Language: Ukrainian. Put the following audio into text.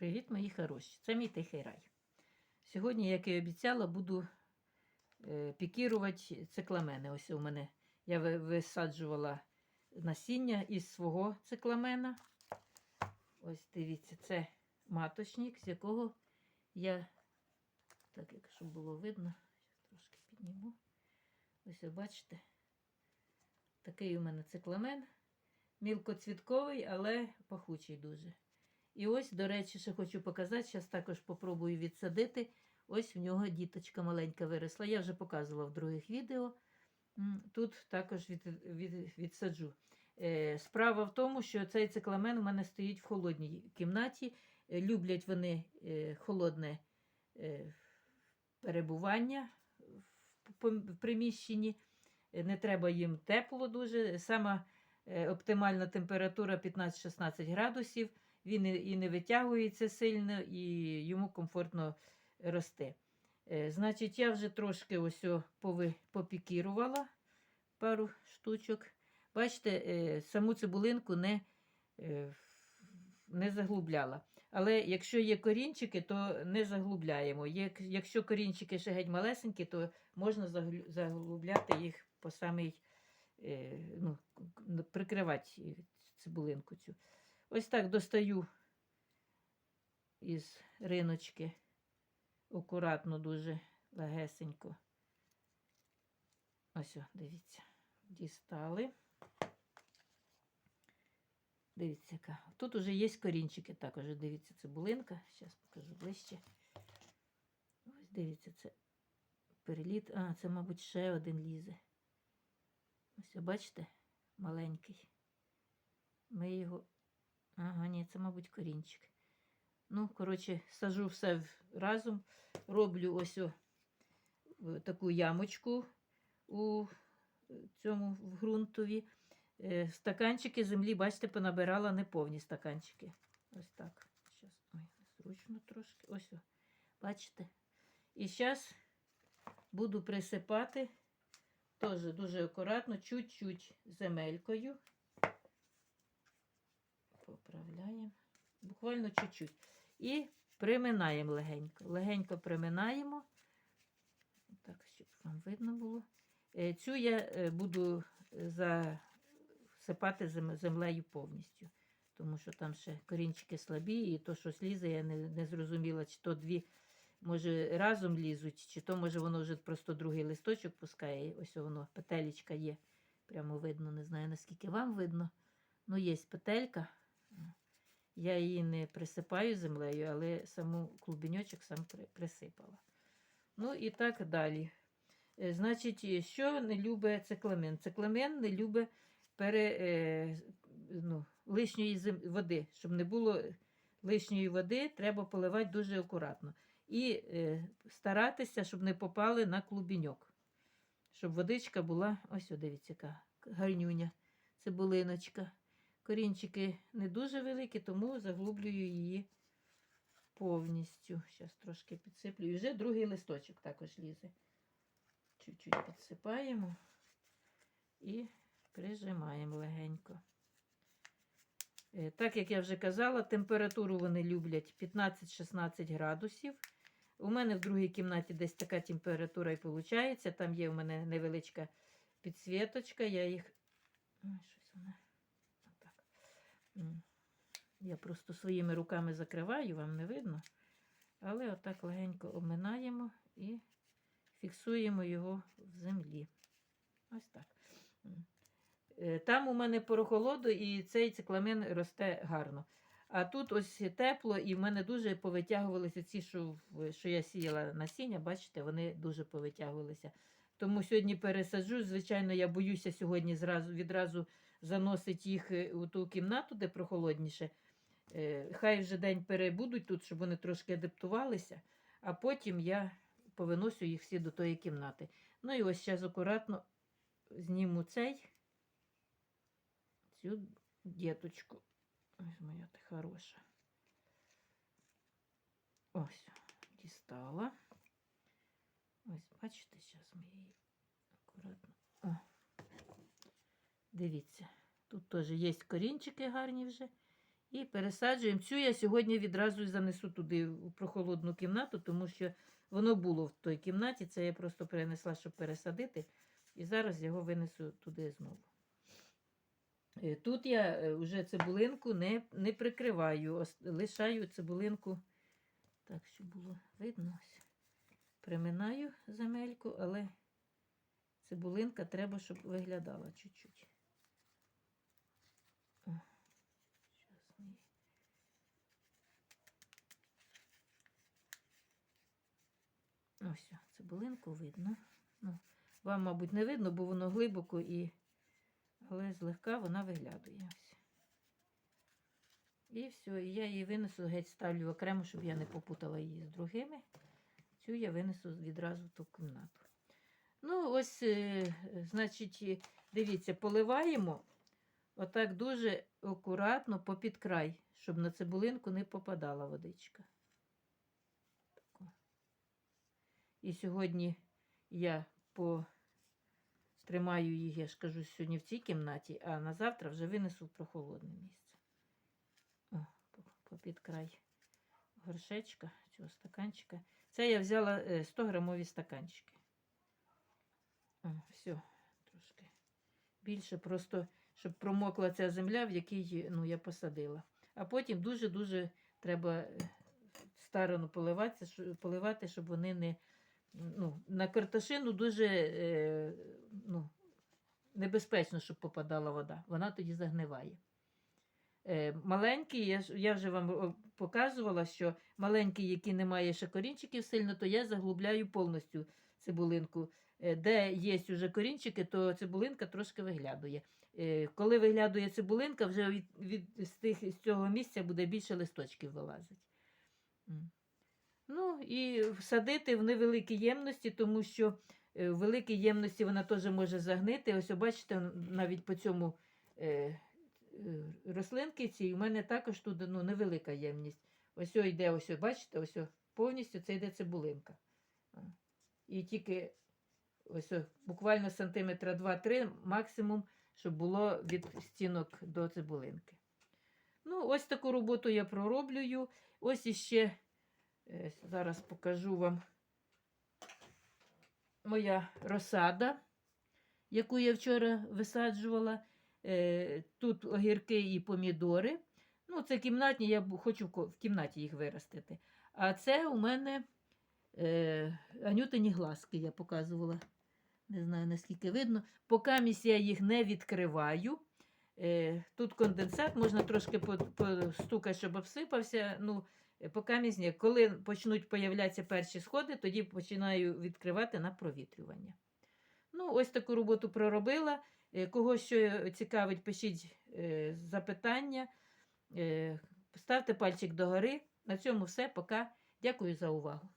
Привіт, мої хороші! Це мій тихий рай. Сьогодні, як і обіцяла, буду е, пікірувати цикламени. Ось у мене я висаджувала насіння із свого цикламена. Ось дивіться, це маточник, з якого я, так як щоб було видно, трошки підніму. Ось ви бачите, такий у мене цикламен. Мілкоцвітковий, але пахучий дуже. І ось, до речі, ще хочу показати, зараз також попробую відсадити. Ось в нього діточка маленька виросла. Я вже показувала в других відео. Тут також від, від, відсаджу. Е, Справа в тому, що цей цикламен у мене стоїть в холодній кімнаті. Е, Люблять вони е, холодне перебування в приміщенні. Не треба їм тепло дуже. Сама оптимальна температура 15-16 градусів. Він і не витягується сильно, і йому комфортно рости. Е, Значить, я вже трошки ось попікірувала пару штучок. Бачите, е, саму цибулинку не, е, не заглубляла. Але якщо є корінчики, то не заглубляємо. Якщо корінчики ще геть малесенькі, то можна заглубляти їх по самий, е, ну, прикривати цибулинку цю. Ось так достаю із риночки акуратно, дуже легесенько. Ось, о, дивіться, дістали. Дивіться, яка. Тут уже є корінчики також. Дивіться, цибулинка. Зараз покажу ближче. Ось дивіться, це переліт. А, це, мабуть, ще один лізе. Ось, бачите, маленький. Ми його. Ага, ні, це, мабуть, корінчик. Ну, коротше, сажу все разом. Роблю ось о, таку ямочку у е, цьому в ґрунтові. Е, Стаканчики землі, бачите, понабирала неповні стаканчики. Ось так. Щас, ой, зручно трошки. Ось, о, бачите. І зараз буду присипати теж дуже акуратно, чуть-чуть земелькою. Поправляємо. Буквально чуть-чуть. І приминаємо легенько. Легенько приминаємо. Так, щоб вам видно було. Е, Цю я е, буду засипати землею повністю. Тому що там ще корінчики слабі, і то, що слізе, я не, не зрозуміла, чи то дві, може, разом лізуть, чи то, може, воно вже просто другий листочок пускає. Ось воно, петелечка є. Прямо видно, не знаю, наскільки вам видно. Ну, є петелька. Я її не присипаю землею, але саму клубеньочок сам присипала. Ну і так далі. Е, Значить, що не любить цикламен? Цикламен не любить пере, е, ну, лишньої води. Щоб не було лишньої води, треба поливати дуже акуратно. І е, старатися, щоб не попали на клубіньок. Щоб водичка була, ось, дивіться, яка гарнюня, цибулиночка. Корінчики не дуже великі, тому заглублюю її повністю. Зараз трошки підсиплю. І вже другий листочок також лізе. Чуть-чуть підсипаємо і прижимаємо легенько. Е, Так як я вже казала, температуру вони люблять 15-16 градусів. У мене в другій кімнаті десь така температура і виходить. Там є у мене невеличка підсвіточка. Я їх. Ой, щось вона. Я просто своїми руками закриваю, вам не видно. Але отак легенько обминаємо і фіксуємо його в землі. Ось так. Е, Там у мене порохолоду, і цей цикламен росте гарно. А тут ось тепло, і в мене дуже повитягувалися ці, що, що я сіяла насіння, бачите, вони дуже повитягувалися. Тому сьогодні пересаджу. Звичайно, я боюся сьогодні зразу, відразу заносити їх е, у ту кімнату, де прохолодніше. Е, Хай вже день перебудуть тут, щоб вони трошки адаптувалися, а потім я повиносю їх всі до тої кімнати. Ну і ось зараз акуратно зніму цей, цю діточку. Ось моя ти хороша. Ось, дістала. Ось, бачите, зараз ми її акуратно. О. Дивіться, тут теж є корінчики гарні вже. І пересаджуємо. Цю я сьогодні відразу занесу туди у прохолодну кімнату, тому що воно було в той кімнаті. Це я просто перенесла, щоб пересадити. І зараз його винесу туди знову. Е, Тут я вже цибулинку не, не прикриваю, лишаю цибулинку, так, щоб було видно. Приминаю земельку, але цибулинка треба, щоб виглядала чуть-чуть. О, щас ми її- Ось, цибулинку видно. Ну, вам, мабуть, не видно, бо воно глибоко і. Але злегка вона виглядає. Ось. І все, і я її винесу, геть ставлю окремо, щоб я не попутала її з другими. Цю я винесу відразу в ту кімнату. Ну, ось, е, значить, дивіться, поливаємо отак дуже акуратно попід край, щоб на цибулинку не попадала водичка. І сьогодні я по тримаю їх, я ж кажу, сьогодні в цій кімнаті, а на завтра вже винесу в прохолодне місце. О, попід край горшечка цього стаканчика. Це я взяла е, 100 грамові стаканчики. О, все, трошки більше, просто щоб промокла ця земля, в якій ну, я посадила. А потім дуже-дуже треба е, старано поливати, щоб вони не. Ну, на картошину дуже е, ну, небезпечно, щоб попадала вода. Вона тоді загниває. Е, маленькі, я, я вже вам показувала, що маленькі, які не має ще корінчиків сильно, то я заглубляю повністю цибулинку. Е, де є вже корінчики, то цибулинка трошки виглядує. Е, коли виглядує цибулинка, вже від, від, з, тих, з цього місця буде більше листочків вилазить. Ну і всадити в невеликі ємності, тому що е, в великій ємності вона теж може загнити. Ось, бачите, навіть по цьому е, е, рослинки цій у мене також тут ну, невелика ємність. Ось о йде, ось, бачите, ось о, повністю це йде цибулинка. І тільки ось о, буквально сантиметра 2-3 максимум, щоб було від стінок до цибулинки. Ну, ось таку роботу я пророблюю. Ось іще зараз покажу вам моя розсада, яку я вчора висаджувала. Е, Тут огірки і помідори. Ну, це кімнатні, я хочу в кімнаті їх виростити. А це у мене е, анютині глазки, я показувала. Не знаю, наскільки видно. Поки місць я їх не відкриваю. Е, тут конденсат, можна трошки постукати, щоб обсипався. Ну, е, поки. Коли почнуть появлятися перші сходи, тоді починаю відкривати на провітрювання. Ну, ось таку роботу проробила. Е, Кого що цікавить, пишіть е, запитання. Ставте пальчик догори. На цьому все. Пока. Дякую за увагу.